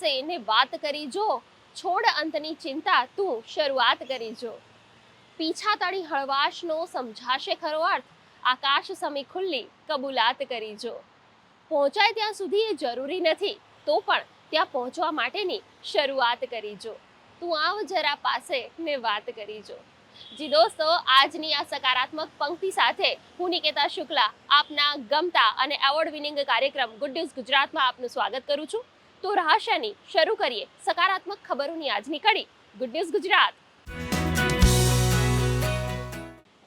પાસે ને વાત કરી, જો, છોડ અંતની ચિંતા તું શરૂઆત કરી જો. પીછા તળી હળવાશનો સમજાશે ખરો અર્થ, આકાશ સમી ખુલ્લી કબૂલાત કરી જો. પહોંચાય ત્યાં સુધી એ જરૂરી નથી, તો પણ ત્યાં પહોંચવા માટેની શરૂઆત કરી જો. તું આવ જરા પાસે ને વાત કરી જો. જી દોસ્તો, આજની આ સકારાત્મક પંક્તિ સાથે હું નિકેતા શુક્લા આપના ગમતા અને એવોર્ડ વિનિંગ કાર્યક્રમ ગુડ ન્યૂઝ ગુજરાતમાં આપનું સ્વાગત કરું છું. તો રહસ્યની શરૂ કરીએ સકારાત્મક ખબરોની આજની કડી. ગુડ ન્યૂઝ ગુજરાત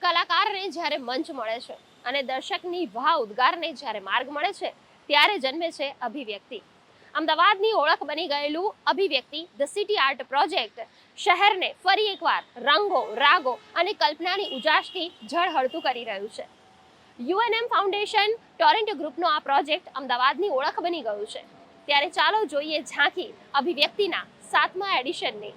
કલાકારને જ્યારે મંચ મળે છે અને દર્શકની વાહ ઉદ્ગારને જ્યારે માર્ગ મળે છે, ત્યારે જન્મે છે અભિવ્યક્તિ. અમદાવાદની ઓળખ બની ગયેલું અભિવ્યક્તિ ધ સિટી આર્ટ પ્રોજેક્ટ શહેરને ફરી એકવાર રંગો, રાગો અને કલ્પનાની ઉજાસથી ઝળહળતું કરી રહ્યું છે. યુએનએમ ફાઉન્ડેશન, ટોરેન્ટ ગ્રુપનો આ પ્રોજેક્ટ અમદાવાદની ઓળખ બની ગયું છે. ત્યારે ચાલો જોઈએ ઝાંખી અભિવ્યક્તિના સાતમા એડિશનની.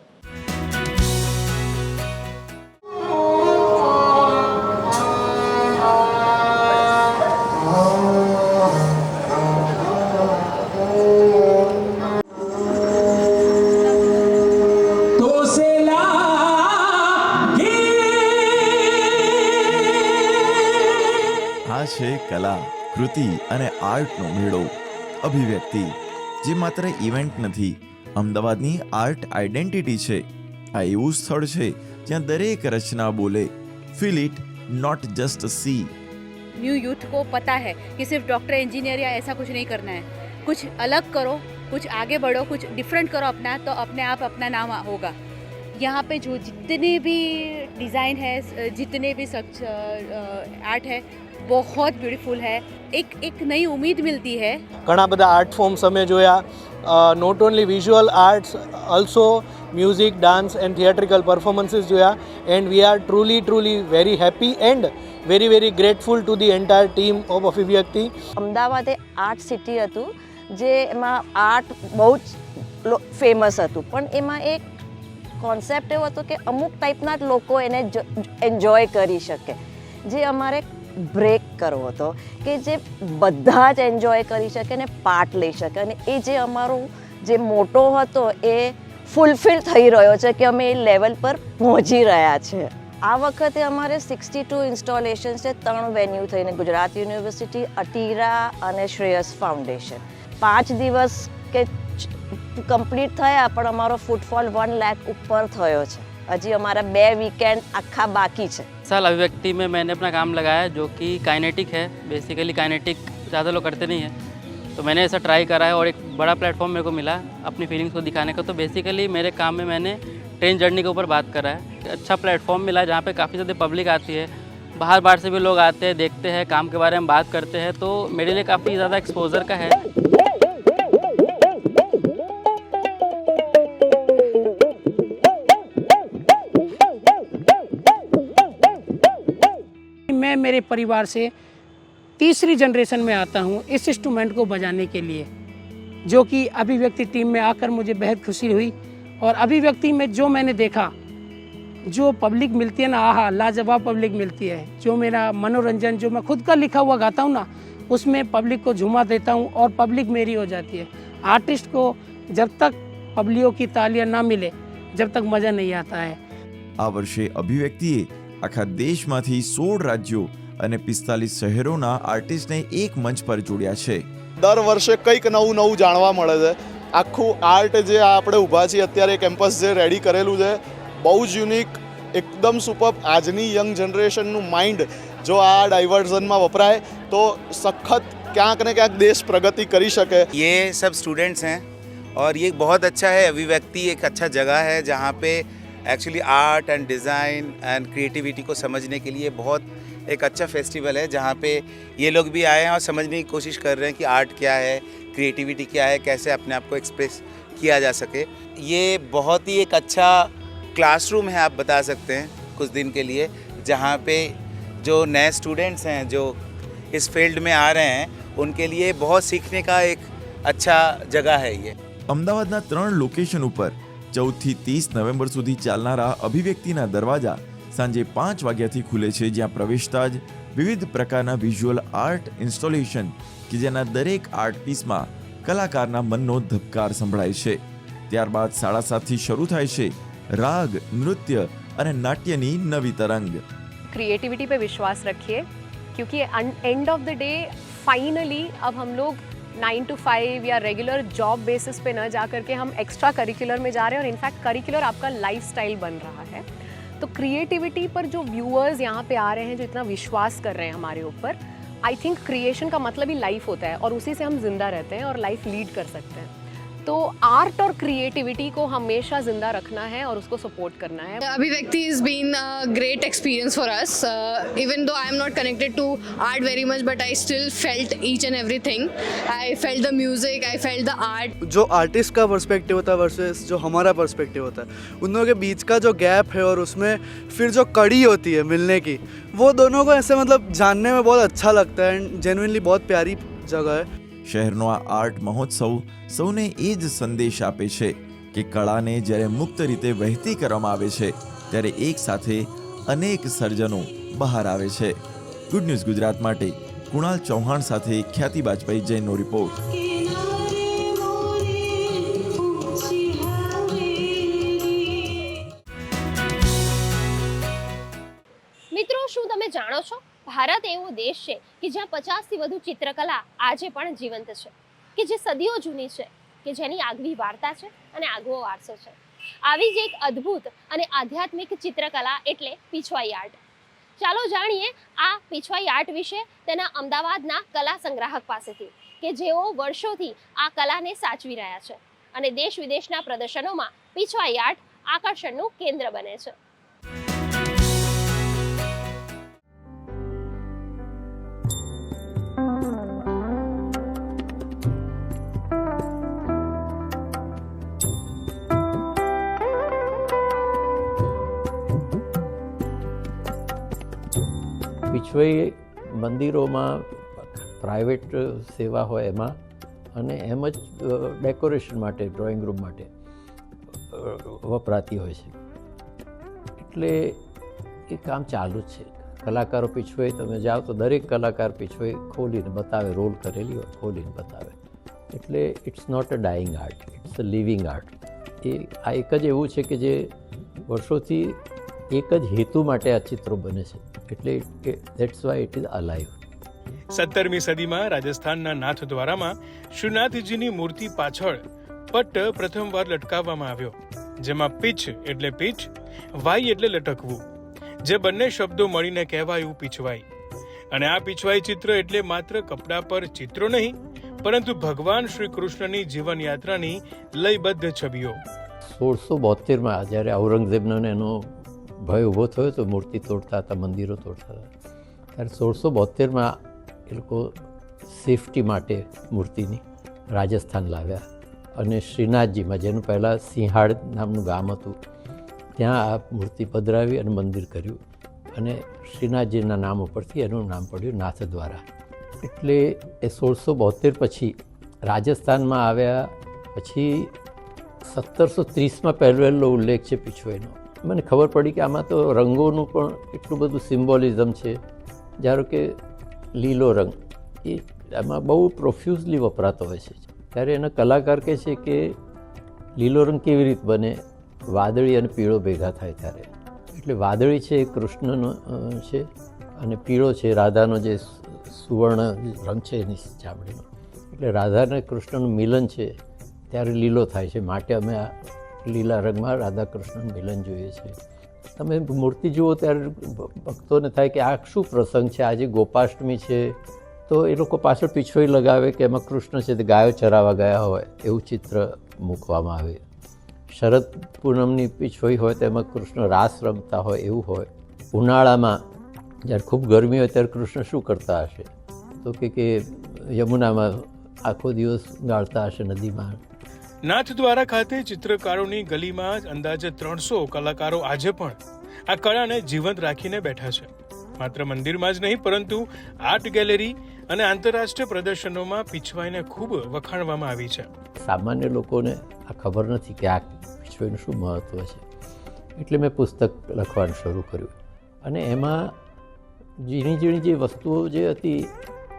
છે કલા કૃતિ અને આર્ટનો મેળો અભિવ્યક્તિ. જે માત્ર ઇવેન્ટ નથી અમદાવાદની આર્ટ આઇડેન્ટિટી છે આ એવું સ્થળ છે જ્યાં દરેક રચના બોલે feel it not just see new youth को पता है कि सिर्फ डॉक्टर इंजीनियर या ऐसा कुछ नहीं करना है कुछ अलग करो कुछ आगे बढ़ो कुछ डिफरेंट करो अपना तो अपने आप अपना नाम होगा यहाँ पे जो जितने भी डिज़ाइन है जितने भी आर्ट है बहुत ब्यूटीफुल है एक एक नई उम्मीद मिलती है ઘણા બધા આર્ટ ફોર્મ્સ અમે જોયા not only visual arts also music dance and theatrical performances જોયા and we are truly truly very happy and very very grateful to the entire team of Abhivyakti Ahmedabad A art city હતું જે એમાં art બહુ જ famous હતું પણ એમાં એક કોન્સેપ્ટ એવો હતો કે અમુક ટાઈપના જ લોકો એને એન્જોય કરી શકે જે અમારે બ્રેક કરવો હતો કે જે બધા જ એન્જોય કરી શકે ને પાર્ટ લઈ શકે. અને એ જે અમારું જે મોટો હતો એ ફૂલફિલ થઈ રહ્યો છે કે અમે એ લેવલ પર પહોંચી રહ્યા છે. આ વખતે અમારે સિક્સટી ટુ ઇન્સ્ટોલેશન છે, ત્રણ વેન્યુ થઈને ગુજરાત યુનિવર્સિટી, અટીરા અને શ્રેયસ ફાઉન્ડેશન. પાંચ દિવસ કે કમ્પ્લીટ થયા, પણ અમારો ફૂટફોલ વન લેખ ઉપર થયો છે. હજી અમારા બે વીકેન્ડ આખા બાકી છે साल अभिव्यक्ति में मैंने अपना काम लगाया है जो कि काइनेटिक है बेसिकली काइनेटिक ज़्यादा लोग करते नहीं हैं तो मैंने ऐसा ट्राई करा है और एक बड़ा प्लेटफॉर्म मेरे को मिला अपनी फीलिंग्स को दिखाने का तो बेसिकली मेरे काम में मैंने ट्रेन जर्नी के ऊपर बात करा है अच्छा प्लेटफॉर्म मिला है जहाँ पे काफ़ी ज़्यादा पब्लिक आती है बाहर बाहर से भी लोग आते हैं देखते हैं काम के बारे में बात करते हैं तो मेरे लिए काफ़ी ज़्यादा एक्सपोजर का है मेरे परिवार से तीसरी जनरेशन में आता हूँ इस इंस्ट्रूमेंट को बजाने के लिए जो कि अभिव्यक्ति टीम में आकर मुझे बेहद खुशी हुई और अभिव्यक्ति में जो मैंने देखा जो पब्लिक मिलती है ना आहा लाजवाब पब्लिक मिलती है जो मेरा मनोरंजन जो मैं खुद का लिखा हुआ गाता हूँ ना उसमें पब्लिक को झुमा देता हूँ और पब्लिक मेरी हो जाती है आर्टिस्ट को जब तक पब्लिकों की तालियां ना मिले जब तक मज़ा नहीं आता है આ વર્ષે અભિવ્યક્તિએ આખા દેશમાંથી સોળ રાજ્યો અને પિસ્તાલીસ શહેરોના આર્ટિસ્ટને એક મંચ પર જોડ્યા છે દર વર્ષે કંઈક નવું નવું જાણવા મળે છે આખું આર્ટ જે આ આપણે ઊભા છીએ અત્યારે કેમ્પસ જે રેડી કરેલું છે બહુ જ યુનિક એકદમ સુપર આજની યંગ જનરેશનનું માઇન્ડ જો આ ડાયવર્ઝનમાં વપરાય તો સખત ક્યાંક ને ક્યાંક દેશ પ્રગતિ કરી શકે ये सब स्टूडेंट्स हैं और ये बहुत अच्छा है अभिव्यक्ति एक अच्छा जगह है जहाँ पे actually art and design and creativity को समझने के लिए बहुत एक अच्छा फेस्टिवल है जहाँ पे ये लोग भी आए हैं और समझने की कोशिश कर रहे हैं कि आर्ट क्या है क्रिएटिविटी क्या है कैसे अपने आप को एक्सप्रेस किया जा सके ये बहुत ही एक अच्छा क्लासरूम है आप बता सकते हैं कुछ दिन के लिए जहाँ पे जो नए स्टूडेंट्स हैं जो इस फील्ड में आ रहे हैं उनके लिए बहुत सीखने का एक अच्छा जगह है ये અમદાવાદના ત્રણ લોકેશન ઉપર ચૌદથી ત્રીસ નવેમ્બર સુધી ચાલનારા અભિવ્યક્તિના દરવાજા સાંજે પાંચ વાગ્યાથી ખુલે છે, જ્યાં પ્રવેશતા જ વિવિધ પ્રકારના વિઝ્યુઅલ આર્ટ ઇન્સ્ટોલેશન કે જેના દરેક આર્ટ પીસમાં કલાકારના મનનો ધબકાર સંભળાય છે. ત્યારબાદ સાડા સાતથી શરૂ થાય છે રાગ, નૃત્ય અને નાટ્યની નવી તરંગ. ક્રિએટિવિટી પર વિશ્વાસ રખીએ, ક્યુંકિ end of the day finally અબ હમ લોગ नाइन टू फाइव या रेगुलर जॉब बेसिस पे न जा करके हम एक्स्ट्रा करिकुलर में जा रहे हैं और इनफैक्ट करिकुलर आपका लाइफ बन रहा है। तो क्रिएटिविटी पर जो व्यूअर्स यहाँ पे आ रहे हैं, जो इतना विश्वास कर रहे हैं हमारे ऊपर आई थिंक क्रिएशन का मतलब ही लाइफ होता है और उसी से हम ज़िंदा रहते हैं और लाइफ लीड कर सकते हैं। तो आर्ट और क्रिएटिविटी को हमेशा ज़िंदा रखना है और उसको सपोर्ट करना है has been a great experience for us. Uh, even though I am not connected to art very much, but I still felt each and everything. I felt the music, I felt the art. जो artist का perspective होता है versus जो हमारा perspective होता है उन दोनों के बीच का जो गैप है और उसमें फिर जो कड़ी होती है मिलने की वो दोनों को ऐसे मतलब जानने में बहुत अच्छा लगता है एंड जेनुइनली बहुत प्यारी जगह है શહેરનો આ આર્ટ મહોત્સવ સૌને એ જ સંદેશ આપે છે કે કળાને જ્યારે મુક્ત રીતે વહેતી કરવામાં આવે છે, ત્યારે એક સાથે અનેક સર્જનો બહાર આવે છે. ગુડ ન્યૂઝ ગુજરાત માટે, કુણાલ ચૌહાણ સાથે ખ્યાતિ બાજપાઈ જૈનનો રિપોર્ટ મિત્રો, શું તમે જાણો છો? ભારત એવો દેશ છે કે જ્યાં પચાસથી વધુ ચિત્રકલા આજે પણ જીવંત છે. કે જે સદીઓ જૂની છે, કે જેની આગવી વાર્તા છે અને આગવો વારસો છે. આવી જ એક અદ્ભુત અને આધ્યાત્મિક ચિત્રકલા એટલે પીછવાઈ આર્ટ. ચાલો જાણીએ આ પીછવાઈ આર્ટ વિશે તેના અમદાવાદના કલા સંગ્રાહક પાસેથી, કે જેઓ વર્ષોથી આ કલાને સાચવી રહ્યા છે અને દેશ વિદેશના પ્રદર્શનોમાં પીછવાઈ આર્ટ આકર્ષણનું કેન્દ્ર બને છે. પીછવાઈ મંદિરોમાં પ્રાઇવેટ સેવા હોય એમાં અને એમ જ ડેકોરેશન માટે, ડ્રોઈંગ રૂમ માટે વપરાતી હોય છે. એટલે એ કામ ચાલુ જ છે. કલાકારો પીછવાઈ તમે જાઓ તો દરેક કલાકાર પીછવાઈ ખોલીને બતાવે, રોલ કરેલી હોય, ખોલીને બતાવે. એટલે it's not a dying art it's a living art એ, આ એક જ એવું છે કે જે વર્ષોથી એક જ હેતુ માટે આ ચિત્રો બને છે. એટલે that's why it is alive સત્તરમી સદીમાં રાજસ્થાનના નાથદ્વારામાં શ્રીનાથજીની મૂર્તિ પાછળ પટ્ટ પ્રથમવાર લટકાવવામાં આવ્યો જેમાં પીચ એટલે પીચ વાઈ એટલે લટકવું જે બંને શબ્દો મળીને કહેવાયું પીછવાઈ. અને આ પીછવાઈ ચિત્ર એટલે માત્ર કપડા પર ચિત્રો નહીં પરંતુ ભગવાન શ્રી કૃષ્ણની જીવનયાત્રાની લયબદ્ધ છબીઓ. સોળસો બોતેરમાં જ્યારે ઔરંગઝેબનો એનો ભય ઊભો થયો તો મૂર્તિ તોડતા હતા, મંદિરો તોડતા હતા. ત્યારે સોળસો બોતેરમાં એ લોકો સેફટી માટે મૂર્તિની રાજસ્થાન લાવ્યા અને શ્રીનાથજીમાં, જેનું પહેલાં સિંહાડ નામનું ગામ હતું, ત્યાં આ મૂર્તિ પધરાવી અને મંદિર કર્યું અને શ્રીનાથજીના નામ ઉપરથી એનું નામ પડ્યું નાથદ્વારા એટલે એ સોળસો બોતેર પછી રાજસ્થાનમાં આવ્યા પછી સત્તરસો ત્રીસમાં પહેલો ઉલ્લેખ છે પીછવેનો મને ખબર પડી કે આમાં તો રંગોનું પણ એટલું બધું સિમ્બોલિઝમ છે. ધારો કે લીલો રંગ, એ આમાં બહુ પ્રોફ્યુઝલી વપરાતો હોય છે. ત્યારે એના કલાકાર કહે છે કે લીલો રંગ કેવી રીત બને? વાદળી અને પીળો ભેગા થાય ત્યારે. એટલે વાદળી છે, એ કૃષ્ણનો છે અને પીળો છે, રાધાનો જે સુવર્ણ રંગ છે એની ચામડીનો. એટલે રાધા અને કૃષ્ણનું મિલન છે, ત્યારે લીલો થાય છે. માટે અમે આ લીલા રંગમાં રાધા કૃષ્ણનું મિલન જોઈએ છે. તમે મૂર્તિ જુઓ ત્યારે ભક્તોને થાય કે આ શું પ્રસંગ છે? આજે ગોપાષ્ટમી છે, તો એ લોકો પાછળ પીછોઈ લગાવે કે એમાં કૃષ્ણ છે તે ગાયો ચરાવા ગયા હોય એવું ચિત્ર મૂકવામાં આવે. શરદ પૂનમની પીછોઈ હોય તો એમાં કૃષ્ણ રાસ રમતા હોય એવું હોય. ઉનાળામાં જ્યારે ખૂબ ગરમી હોય ત્યારે કૃષ્ણ શું કરતા હશે? તો કે યમુનામાં આખો દિવસ ગાળતા હશે નદીમાં. નાથદ્વારા ખાતે ચિત્રકારોની ગલીમાં અંદાજે ત્રણસો કલાકારો આજે પણ આ કળાને જીવંત રાખીને બેઠા છે. માત્ર મંદિરમાં જ નહીં, પરંતુ આર્ટ ગેલેરી અને આંતરરાષ્ટ્રીય પ્રદર્શનોમાં પીછવાઈને ખૂબ વખાણવામાં આવી છે. સામાન્ય લોકોને આ ખબર નથી કે આ પીછવાઈનું શું મહત્ત્વ છે. એટલે મેં પુસ્તક લખવાનું શરૂ કર્યું. અને એમાં ઝીણી ઝીણી જે વસ્તુઓ જે હતી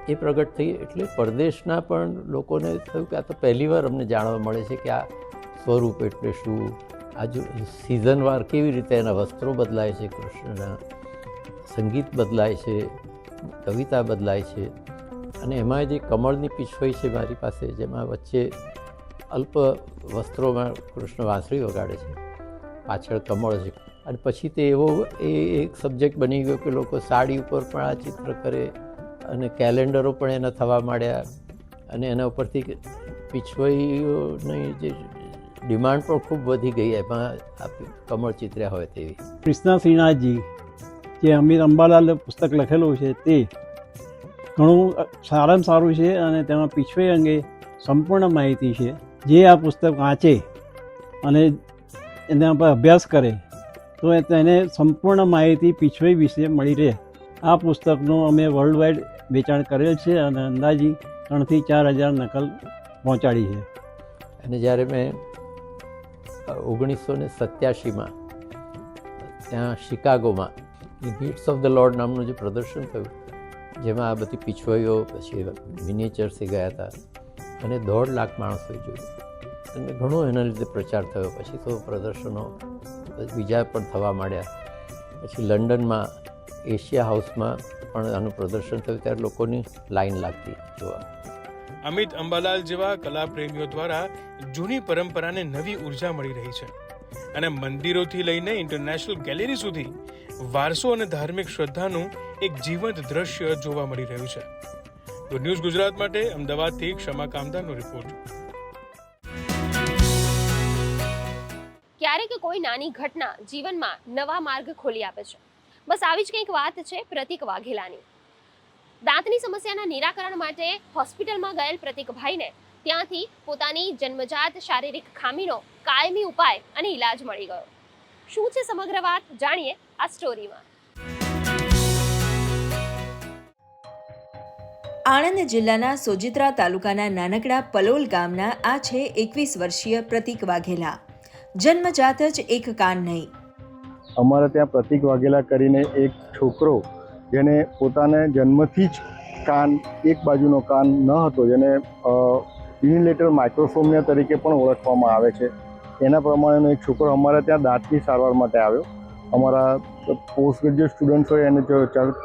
એ પ્રગટ થઈ એટલે પરદેશના પણ લોકોને થયું કે આ તો પહેલીવાર અમને જાણવા મળે છે કે આ સ્વરૂપ એટલે શું? આજુ સિઝનવાર કેવી રીતે એના વસ્ત્રો બદલાય છે, કૃષ્ણના સંગીત બદલાય છે, કવિતા બદલાય છે. અને એમાં જે કમળની પીછવાઈ છે મારી પાસે, જેમાં વચ્ચે અલ્પ વસ્ત્રોમાં કૃષ્ણ વાંસળી વગાડે છે. પાછળ કમળ છે. અને પછી તે એવો એ એક સબ્જેક્ટ બની ગયો કે લોકો સાડી ઉપર પણ આ ચિત્ર કરે અને કેલેન્ડરો પણ એના થવા માંડ્યા અને એના ઉપરથી પીછવાઈઓની જે ડિમાન્ડ પણ ખૂબ વધી ગઈ એમાં કમળ ચિત્ર્યા હોય તેવી. કૃષ્ણા સિંહાજી જે અમીર અંબાલાલ પુસ્તક લખેલું છે તે ઘણું સારામાં સારું છે અને તેમાં પીછવાઈ અંગે સંપૂર્ણ માહિતી છે. જે આ પુસ્તક વાંચે અને એના પર અભ્યાસ કરે, તો તેને સંપૂર્ણ માહિતી પીછવાઈ વિશે મળી રહે. આ પુસ્તકનું અમે વર્લ્ડ વાઇડ વેચાણ કરેલ છે અને અંદાજી ત્રણથી ચાર હજાર નકલ પહોંચાડી છે. અને જ્યારે મેં ઓગણીસો ને સત્યાસીમાં ત્યાં શિકાગોમાં ગીટ્સ ઓફ ધ લોર્ડ નામનું જે પ્રદર્શન થયું, જેમાં આ બધી પીછવાઈઓ, પછી મિનિચર્સે ગયા હતા અને દોઢ લાખ માણસોએ જોયું. અને ઘણો એના લીધે પ્રચાર થયો. પછી તો પ્રદર્શનો બીજા પણ થવા માંડ્યા. પછી લંડનમાં એશિયા હાઉસમાં પણ આનું પ્રદર્શન થયું ત્યારે લોકોની લાઈન લાગતી જોવા. અમિત અંબાલાલ જેવા કલા પ્રેમીઓ દ્વારા જૂની પરંપરાને નવી ઊર્જા મળી રહી છે અને મંદિરોથી લઈને ઇન્ટરનેશનલ ગેલેરી સુધી વારસો અને ધાર્મિક શ્રદ્ધાનું એક જીવંત દ્રશ્ય જોવા મળી રહ્યું છે. તો ન્યૂઝ ગુજરાત માટે અમદાવાદથી ક્ષમા કામદારનો રિપોર્ટ. ક્યારેક કોઈ નાની ઘટના જીવનમાં નવા માર્ગ ખોલી આપે છે. બસ આવી જ કંઈક વાત છે પ્રતિક વાઘેલાની. દાંતની સમસ્યાના નિરાકરણ માટે હોસ્પિટલમાં ગયેલ પ્રતિકભાઈને ત્યાંથી પોતાની જન્મજાત શારીરિક ખામીનો કાયમી ઉપાય અને ઈલાજ મળી ગયો. શું છે સમગ્ર વાત? જાણીએ આ સ્ટોરીમાં. આણંદ જિલ્લાના સોજિત્રા તાલુકાના નાનકડા પલોલ ગામના આ છે એકવીસ વર્ષીય પ્રતિક વાઘેલા. જન્મજાત જ એક કાન નહીં. અમારે ત્યાં પ્રતિક વાઘેલા કરીને એક છોકરો, જેને પોતાને જન્મથી જ કાન, એક બાજુનો કાન ન હતો, જેને યુનિલેટર માઇક્રોફોમિયા તરીકે પણ ઓળખવામાં આવે છે. એના પ્રમાણેનો એક છોકરો અમારે ત્યાં દાંતની સારવાર માટે આવ્યો. અમારા પોસ્ટ ગ્રેજ્યુએટ સ્ટુડન્ટ્સોએ એને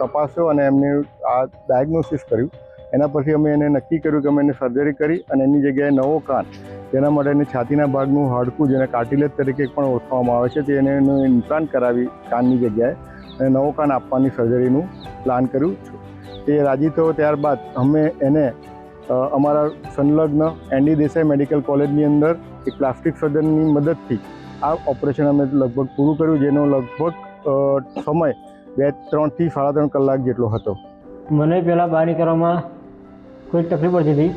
તપાસ્યો અને એમને આ ડાયગ્નોસિસ કર્યું. એના પછી અમે એને નક્કી કર્યું કે અમે એને સર્જરી કરી અને એની જગ્યાએ નવો કાન, જેના માટે એને છાતીના ભાગનું હાડકું જેને કાર્ટિલેજ તરીકે પણ ઓળખવામાં આવે છે, તે એને એનું ઇમ્પ્લાન્ટ કરાવી કાનની જગ્યાએ અને નવો કાન આપવાની સર્જરીનું પ્લાન કર્યું તે રાજી થયો ત્યારબાદ અમે એને અમારા સંલગ્ન એનડી દેસાઈ મેડિકલ કોલેજની અંદર એક પ્લાસ્ટિક સર્જનની મદદથી આ ઓપરેશન અમે લગભગ પૂરું કર્યું, જેનો લગભગ સમય બે ત્રણથી સાડા ત્રણ કલાક જેટલો હતો. મને પહેલાં બારી નીકળવામાં કોઈ તકલીફ પડતી હતી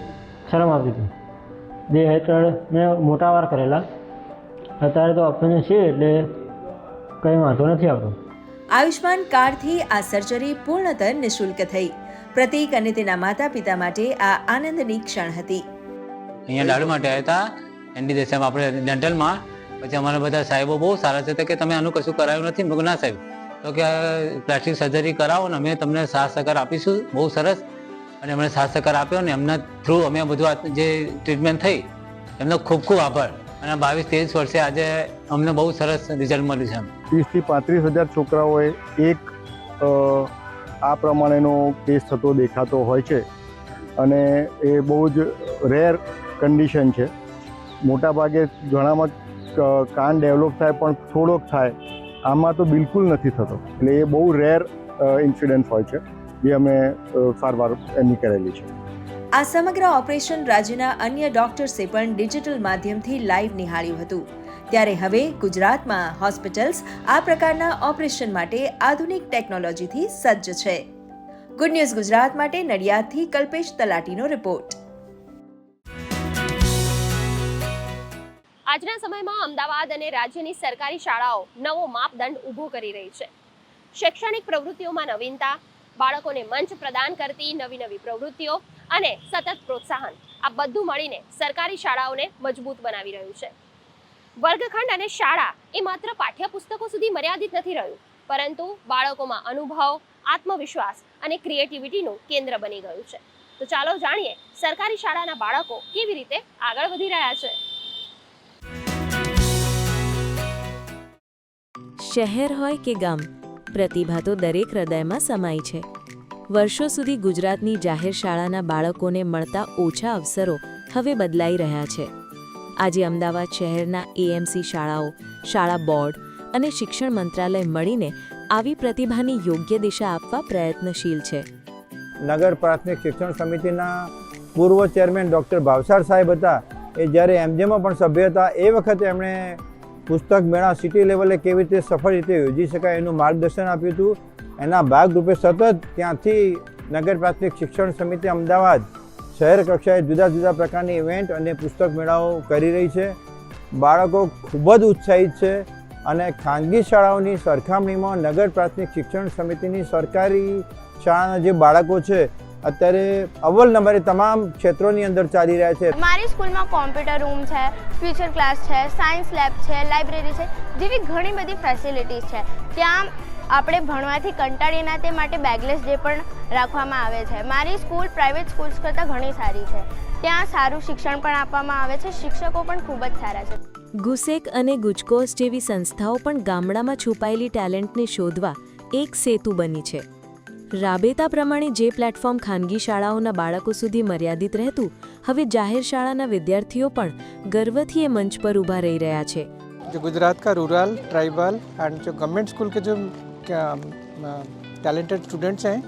શરમ આવતી હતી. બે હેઠળ મેં મોટા વાર કરેલા. અત્યારે તો ઓપ્શન છે એટલે કંઈ વાંધો નથી આવતો. આયુષ્માન કાર્ડથી આ સર્જરી પૂર્ણતઃ નિઃશુલ્ક થઈ. પ્રતિક અને તેના માતા પિતા માટે આ આનંદની ક્ષણ હતી. અહીંયા દાડુ માટે આવ્યા હતા. એનડી દેસાઈમાં આપણે ડેન્ટલમાં પછી અમારા બધા સાહેબો બહુ સારા છે. તો કે તમે આનું કશું કરાયું નથી? ના સાહેબ. તો કે પ્લાસ્ટિક સર્જરી કરાવો ને અમે તમને સાથ સહકાર આપીશું. બહુ સરસ. અને એમણે સાથ આપ્યો ને એમના થ્રુ અમે બધું જે ટ્રીટમેન્ટ થઈ, એમનો ખૂબ ખૂબ આભાર. અને બાવીસ ત્રેવીસ વર્ષે આજે અમને બહુ સરસ રિઝલ્ટ મળ્યું છે ત્રીસથી પાંત્રીસ હજાર છોકરાઓએ એક આ પ્રમાણેનો કેસ થતો દેખાતો હોય છે. અને એ બહુ જ રેર કન્ડિશન છે. મોટાભાગે ઘણામાં કાન ડેવલપ થાય પણ થોડોક થાય. આમાં તો બિલકુલ નથી થતો. એટલે એ બહુ રેર ઇન્સિડન્સ હોય છે. જે અમે સારવાર એની કરેલી છે. આ સમગ્ર ઓપરેશન રાજ્યના અન્ય ડોક્ટર્સે પણ ડિજિટલ માધ્યમથી લાઈવ નિહાળ્યું હતું. ત્યારે હવે ગુજરાતમાં હોસ્પિટલ્સ આ પ્રકારના ઓપરેશન માટે આધુનિક ટેકનોલોજીથી સજ્જ છે. ગુડ ન્યૂઝ ગુજરાત માટે નડિયાદથી કલ્પેશ તલાટીનો રિપોર્ટ આજના સમયમાં અમદાવાદ અને રાજ્યની સરકારી શાળાઓ નવો માપદંડ ઊભો કરી રહી છે. શૈક્ષણિક પ્રવૃત્તિઓમાં નવીનતા બાળકોને મંચ પ્રદાન કરતી નવી નવી પ્રવૃત્તિઓ અને સતત પ્રોત્સાહન. આ બધું મળીને સરકારી શાળાઓને મજબૂત બનાવી રહ્યું છે. વર્ગખંડ અને શાળા એ માત્ર પાઠ્યપુસ્તકો સુધી મર્યાદિત નથી રહ્યું, પરંતુ બાળકોમાં અનુભવ, આત્મવિશ્વાસ અને ક્રિએટિવિટીનું કેન્દ્ર બની ગયું છે. તો ચાલો જાણીએ સરકારી શાળાના બાળકો કેવી રીતે આગળ વધી રહ્યા છે. શહેર હોય કે ગામ પ્રતિભા તો દરેક હૃદયમાં સમાય છે. વર્ષો સુધી ગુજરાતની જાહેર શાળાના બાળકોને મળતા ઓછા અવસરો હવે બદલાઈ રહ્યા છે. આજે અમદાવાદ શહેરના એએમસી શાળાઓ, શાળા બોર્ડ અને શિક્ષણ મંત્રાલય મળીને આવી પ્રતિભાની યોગ્ય દિશા આપવા પ્રયત્નશીલ છે. નગર પ્રાથમિક શિક્ષણ સમિતિના પૂર્વ ચેરમેન ડૉક્ટર ભાવસાર સાહેબ હતા. એ જ્યારે એમજેમાં પણ સભ્ય હતા, એ વખતે એમણે પુસ્તક મેળા સિટી લેવલે કેવી રીતે સફળ રીતે યોજી શકાય એનું માર્ગદર્શન આપ્યું હતું. એના ભાગરૂપે સતત ત્યાંથી નગર પ્રાથમિક શિક્ષણ સમિતિ અમદાવાદ શહેર કક્ષાએ જુદા જુદા પ્રકારની ઇવેન્ટ અને પુસ્તક મેળાઓ કરી રહી છે. બાળકો ખૂબ જ ઉત્સાહિત છે અને ખાનગી શાળાઓની સરખામણીમાં નગર પ્રાથમિક શિક્ષણ સમિતિની સરકારી શાળાના જે બાળકો છે અત્યારે અવ્વલ નંબરે તમામ ક્ષેત્રોની અંદર ચાલી રહ્યા છે. મારી સ્કૂલમાં કોમ્પ્યુટર રૂમ છે ફ્યુચર ક્લાસ છે સાયન્સ લેબ છે લાઇબ્રેરી છે જેવી ઘણી બધી ફેસિલિટીઝ છે. ત્યાં આપણે ભણવાથી કંટાળીએ ના તે માટે બેગલેસ ડે પણ રાખવામાં આવે છે. મારી સ્કૂલ પ્રાઇવેટ સ્કૂલ્સ કરતાં ઘણી સારી છે. ત્યાં સારું શિક્ષણ પણ આપવામાં આવે છે. શિક્ષકો પણ ખૂબ જ સારા છે. ગુસેક અને ગુજકોસ જેવી સંસ્થાઓ પણ ગામડામાં છુપાયેલી ટેલેન્ટને શોધવા એક સેતુ બની છે. રાબેતા પ્રમાણે જે પ્લેટફોર્મ ખાનગી શાળાઓના બાળકો સુધી મર્યાદિત રહેતું હવે જાહેર શાળાના વિદ્યાર્થીઓ પણ ગર્વથી એ મંચ પર ઊભા રહી રહ્યા છે जो गुजरात का रूरल ट्राइबल एंड जो गवर्नमेंट स्कूल के जो टैलेंटेड स्टूडेंट्स हैं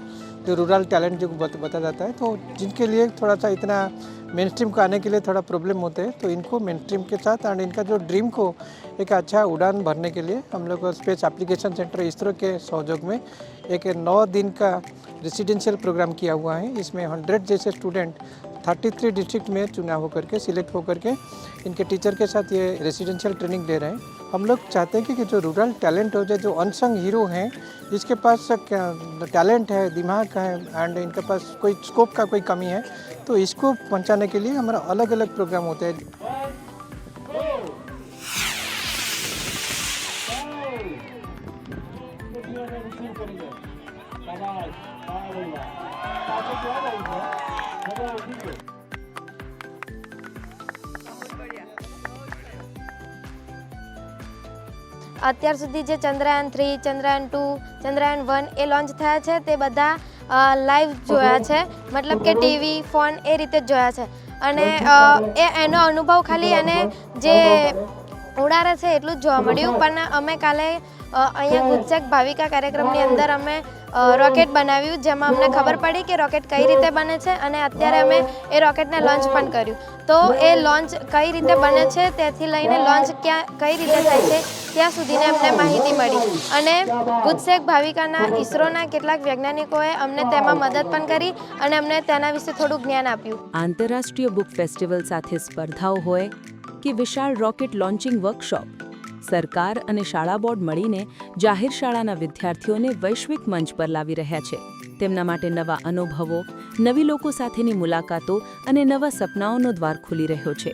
जो रूरल टैलेंट जो बत, बता जाता है तो जिनके लिए थोड़ा सा इतना मेन स्ट्रीम को आने के लिए थोड़ा प्रॉब्लम होते हैं तो इनको मेन स्ट्रीम के साथ एंड इनका जो ड्रीम को एक अच्छा उड़ान भरने के लिए हम लोग स्पेस एप्लीकेशन सेंटर इसरो के सहयोग में एक नौ दिन का रेसिडेंशियल प्रोग्राम किया हुआ है। इसमें हंड्रेड जैसे स्टूडेंट 33 डिस्ट्रिक्ट में चुनाव होकर के सिलेक्ट होकर के इनके टीचर के साथ ये रेसिडेंशियल ट्रेनिंग दे रहे हैं। हम लोग चाहते हैं कि, जो रूरल टैलेंट हो जाए जो अनसंग हीरो हैं जिसके पास टैलेंट है दिमाग है एंड इनके पास कोई स्कोप का कोई कमी है तो इसको पहुँचाने के लिए हमारा अलग अलग प्रोग्राम होते हैं। અત્યાર સુધી જે Chandrayaan three Chandrayaan two Chandrayaan one એ લોન્ચ થયા છે તે બધા લાઈવ જોયા છે. મતલબ કે ટીવી ફોન એ રીતે જ જોયા છે. અને એ એનો અનુભવ ખાલી અને જે ઉડારે છે એટલું જ જોવા મળ્યું. પણ અમે કાલે અહીંયા ગુજસેક ભાવિકા કાર્યક્રમની અંદર અમે રોકેટ બનાવ્યું, જેમાં અમને ખબર પડી કે રોકેટ કઈ રીતે બને છે અને અત્યારે અમે એ રોકેટને લોન્ચ પણ કર્યું. તો એ લોન્ચ કઈ રીતે બને છે તેથી લઈને લોન્ચ ક્યાં, કઈ રીતે થાય છે ત્યાં સુધીને અમને માહિતી મળી. અને ગુજસેક ભાવિકાના ઇસરોના કેટલાક વૈજ્ઞાનિકોએ અમને તેમાં મદદ પણ કરી અને અમને તેના વિશે થોડું જ્ઞાન આપ્યું. આંતરરાષ્ટ્રીય બુક ફેસ્ટિવલ સાથે સ્પર્ધાઓ હોય કે વિશાળ રોકેટ લોન્ચિંગ વર્કશોપ સરકાર અને શાળા બોર્ડ મળીને જાહેર શાળાના વિદ્યાર્થીઓને વૈશ્વિક મંચ પર લાવી રહ્યા છે. તેમના માટે નવા અનુભવો, નવી લોકો સાથેની મુલાકાતો અને નવા સપનાઓનો દ્વાર ખુલી રહ્યો છે.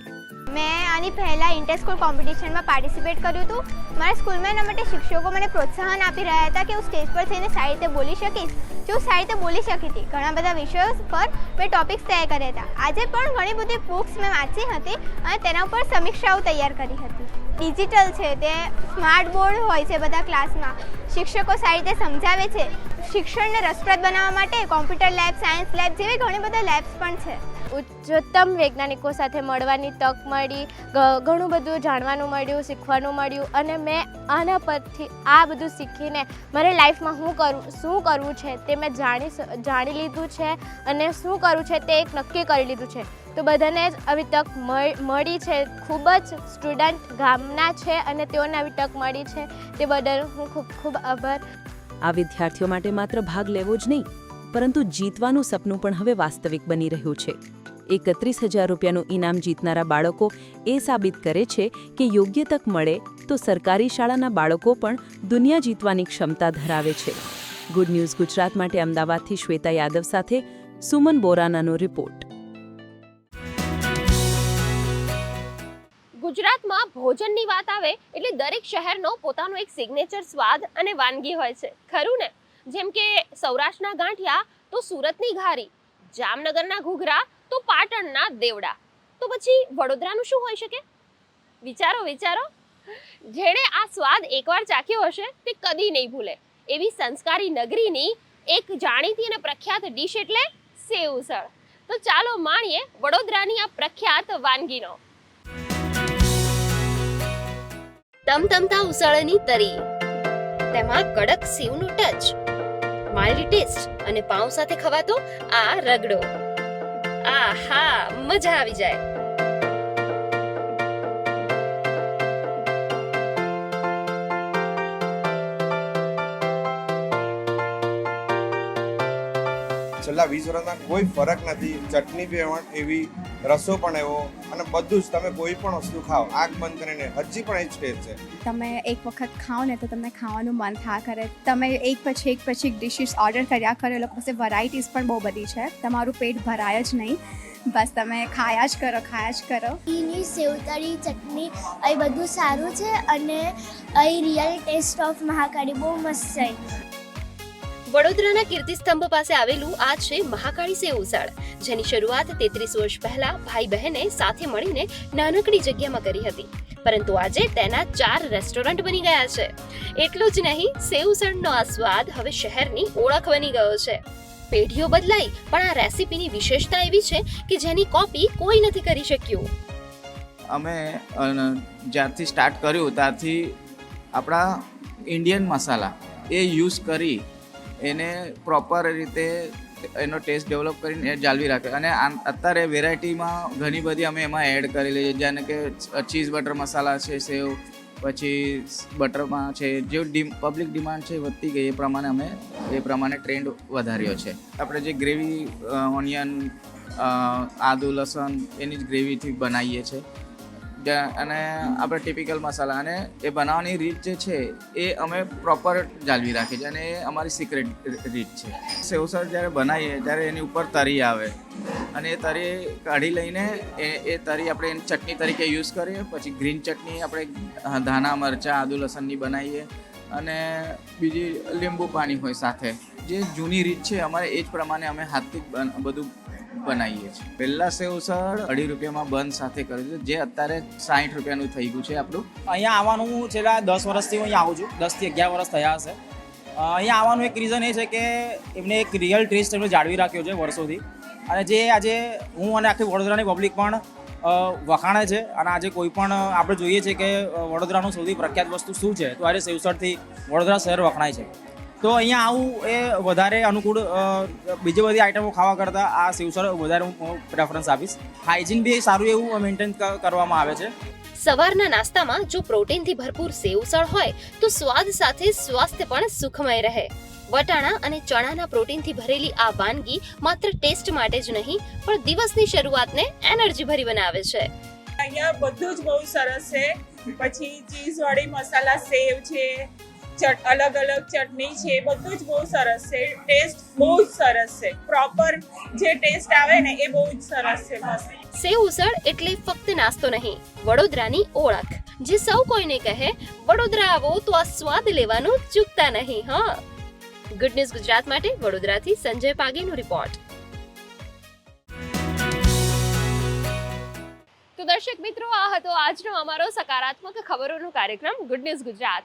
મેં આની પહેલાં ઇન્ટર સ્કૂલ કોમ્પિટિશનમાં પાર્ટિસિપેટ કર્યું હતું. મારા સ્કૂલમાં એના માટે શિક્ષકો મને પ્રોત્સાહન આપી રહ્યા હતા કે હું સ્ટેજ પર થઈને સારી રીતે બોલી શકીશ. જો સારી રીતે બોલી શકી હતી, ઘણા બધા વિષયો પર મેં ટોપિક્સ તૈયાર કર્યા હતા. આજે પણ ઘણી બધી બુક્સ મેં વાંચી હતી અને તેના ઉપર સમીક્ષાઓ તૈયાર કરી હતી. ડિજિટલ છે તે સ્માર્ટ બોર્ડ હોય છે બધા ક્લાસમાં. શિક્ષકો સારી રીતે સમજાવે છે. શિક્ષણને રસપ્રદ બનાવવા માટે કોમ્પ્યુટર લેબ, સાયન્સ લેબ જેવી ઘણી બધા લેબ્સ પણ છે. ઉચ્ચતમ વૈજ્ઞાનિકો સાથે મળવાની તક મળી ઘણું બધું જાણવાનું મળ્યું, શીખવાનું મળ્યું અને મેં આના પરથી આ બધું શીખીને મારે લાઈફમાં હું કરું, શું કરવું છે તે મેં જાણી જાણી લીધું છે અને શું કરવું છે તે એક નક્કી કરી લીધું છે. તો બધાને જ આવી તક મળ- છે. ખૂબ જ સ્ટુડન્ટ ગામના છે અને તેઓને આવી તક મળી છે. તે બદલ હું ખૂબ ખૂબ આભાર. આ વિદ્યાર્થીઓ માટે માત્ર ભાગ લેવો જ નહીં, પરંતુ જીતવાનું સપનું પણ હવે વાસ્તવિક બની રહ્યું છે. એકત્રીસ હજાર રૂપિયાનું ઇનામ જીતનારા બાળકો એ સાબિત કરે છે કે યોગ્ય તક મળે તો સરકારી શાળાના બાળકો પણ દુનિયા જીતવાની ક્ષમતા ધરાવે છે. ગુડ ન્યૂઝ ગુજરાત માટે અમદાવાદથી શ્વેતા યાદવ સાથે સુમન બોરાનાનો રિપોર્ટ. ગુજરાતમાં ભોજનની વાત આવે એટલે દરેક શહેરનો પોતાનો એક સિગ્નેચર સ્વાદ અને વાનગી હોય છે. ખરું ને? જેમ કે સૌરાષ્ટ્રના ગાંઠિયા, તો સુરતની ઘારી, જામનગરના ઘૂઘરા, તો પાટણના દેવડા. તો પછી વડોદરાનું શું હોઈ શકે? વિચારો વિચારો. જેણે આ સ્વાદ એકવાર ચાખ્યો હશે, તે કદી નહીં ભૂલે. એવી સંસ્કારી નગરીની એક જાણીતી અને પ્રખ્યાત ડીશ એટલે સેવ ઉસળ તો ચાલો માણીએ વડોદરાની આ પ્રખ્યાત વાનગીનો. તમતમતા ઉસાળાની તરી. તેમાં કડક સેવનો ટચ માઇલ્ડ ટેસ્ટ અને પાઉં સાથે ખવાતો આ રગડો. આ હા મજા આવી જાય. છેલ્લા વીસ વર્ષમાં કોઈ ફરક નથી. ચટણી પણ એવી રસો પણ એવો અને બધું જ તમે કોઈ પણ વસ્તુ ખાઓ આંખ બંધ કરીને હજી પણ એ જ ટેસ્ટ છે. તમે એક વખત ખાઓ ને તો તમને ખાવાનું મન થા કરે. તમે એક પછી એક પછી એક ડિશિસ ઓર્ડર કર્યા કરો એ લોકો પાસે વેરાયટીઝ પણ બહુ બધી છે. તમારું પેટ ભરાય જ નહીં. બસ તમે ખાયા જ કરો ખાયા જ કરો. એની સેવતળી ચટણી એ બધું સારું છે અને અહીં રિયલ ટેસ્ટ ઓફ મહાકાળી બહુ મસ્ત છે. વડોદરાના કીર્તિસ્તંભ પાસે આવેલું આ છે મહાકાળી સેવ ઉસળ, જેની શરૂઆત તેત્રીસ વર્ષ પહેલા ભાઈ બહેને સાથે મળીને નાનકડી જગ્યામાં કરી હતી. પરંતુ આજે તેના ચાર રેસ્ટોરન્ટ બની ગયા છે. એટલું જ નહીં, સેવ ઉસળનો આ સ્વાદ હવે શહેરની ઓળખ બની ગયો છે. પેઢીઓ બદલાઈ, પણ આ રેસીપીની વિશેષતા એવી છે કે જેની કોપી કોઈ નથી કરી શક્યું. અમે જ્યારથી સ્ટાર્ટ કર્યું, ત્યારથી આપણા ઇન્ડિયન મસાલા એ યુઝ કરી એને પ્રોપર રીતે એનો ટેસ્ટ ડેવલપ કરીને એ જાળવી રાખે. અને અત્યારે વેરાયટીમાં ઘણી બધી અમે એમાં એડ કરેલી છે જેને કે ચીઝ બટર મસાલા છે, સેવ, પછી બટરમાં છે. જે ડી પબ્લિક ડિમાન્ડ છે વધતી ગઈ. એ પ્રમાણે અમે, એ પ્રમાણે ટ્રેન્ડ વધાર્યો છે. આપણે જે ગ્રેવી ઓનિયન આદુ, લસણ એની જ ગ્રેવીથી બનાવીએ છીએ. અને આપણે ટિપિકલ મસાલા અને એ બનાવવાની રીત જે છે, એ અમે પ્રોપર જાળવી રાખીએ છીએ અને એ અમારી સિક્રેટ રીત છે. સેવસર જ્યારે બનાવીએ, ત્યારે એની ઉપર તરી આવે અને એ તરી કાઢી લઈને એ એ તરી આપણે એની ચટણી તરીકે યુઝ કરીએ, પછી ગ્રીન ચટણી આપણે ધાણા, મરચાં, આદુ, લસણની બનાવીએ અને બીજી લીંબુ પાણી હોય સાથે. જે જૂની રીત છે, અમારે એ જ પ્રમાણે અમે હાથથી બધું બનાવીએ છીએ. પહેલા સેવસળ અઢી રૂપિયામાં બંધ સાથે કર્યું છે. જે અત્યારે સાઠ રૂપિયાનું થઈ ગયું છે આપણું. અહીંયા આવવાનું હું છેલ્લા દસ વર્ષથી હું અહીંયા આવું છું. દસથી અગિયાર વર્ષ થયા હશે. અહીંયા આવવાનું એક રીઝન એ છે કે એમને એક રિયલ ટેસ્ટ એમને જાળવી રાખ્યો છે વર્ષોથી. અને જે આજે હું અને આખી વડોદરાની પબ્લિક પણ વખાણે છે. અને આજે કોઈ પણ આપણે જોઈએ છે કે વડોદરાનું સૌથી પ્રખ્યાત વસ્તુ શું છે? તો આજે સેવસરથી વડોદરા શહેર વખણાય છે. તો અહીંયા આવું એ વધારે અનુકૂળ બીજી બધી આઈટમો ખાવા કરતાં આ સેવસર વધારે હું પ્રેફરન્સ આપીશ. હાઇજીન બી સારું એવું મેન્ટેન કરવામાં આવે છે. સવારના નાસ્તામાં જો પ્રોટીનથી ભરપૂર સેવસળ હોય તો સ્વાદ સાથે સ્વાસ્થ્ય પણ સુખમય રહે. વટાણા અને ચણાના પ્રોટીનથી ભરેલી આ વાનગી માત્ર ટેસ્ટ માટે જ નહીં પણ દિવસની શરૂઆતને એનર્જી ભરી બનાવે છે. અહીંયા બધું જ બહુ સરસ છે. પછી ચીઝ વાળી મસાલા સેવ છે ચટ, અલગ અલગ ચટણી છે બધું જ બહુ સરસ છે ટેસ્ટ બહુ જ સરસ છે. પ્રોપર જે ટેસ્ટ આવે ને, એ બહુ જ સરસ છે સેવ ઉસળ એટલે ફક્ત નાસ્તો નહીં, વડોદરાની ઓળખ. જે સૌ કોઈને કહે, વડોદરા આવો તો આ સ્વાદ લેવાનું ચૂકતા નહીં, હા. ગુડ ન્યૂઝ ગુજરાત માટે, વડોદરાથી સંજય પાગેનો રિપોર્ટ તો દર્શક મિત્રો, આ હતો આજનો અમારો સકારાત્મક ખબરોનો કાર્યક્રમ ગુડ ન્યૂઝ ગુજરાત.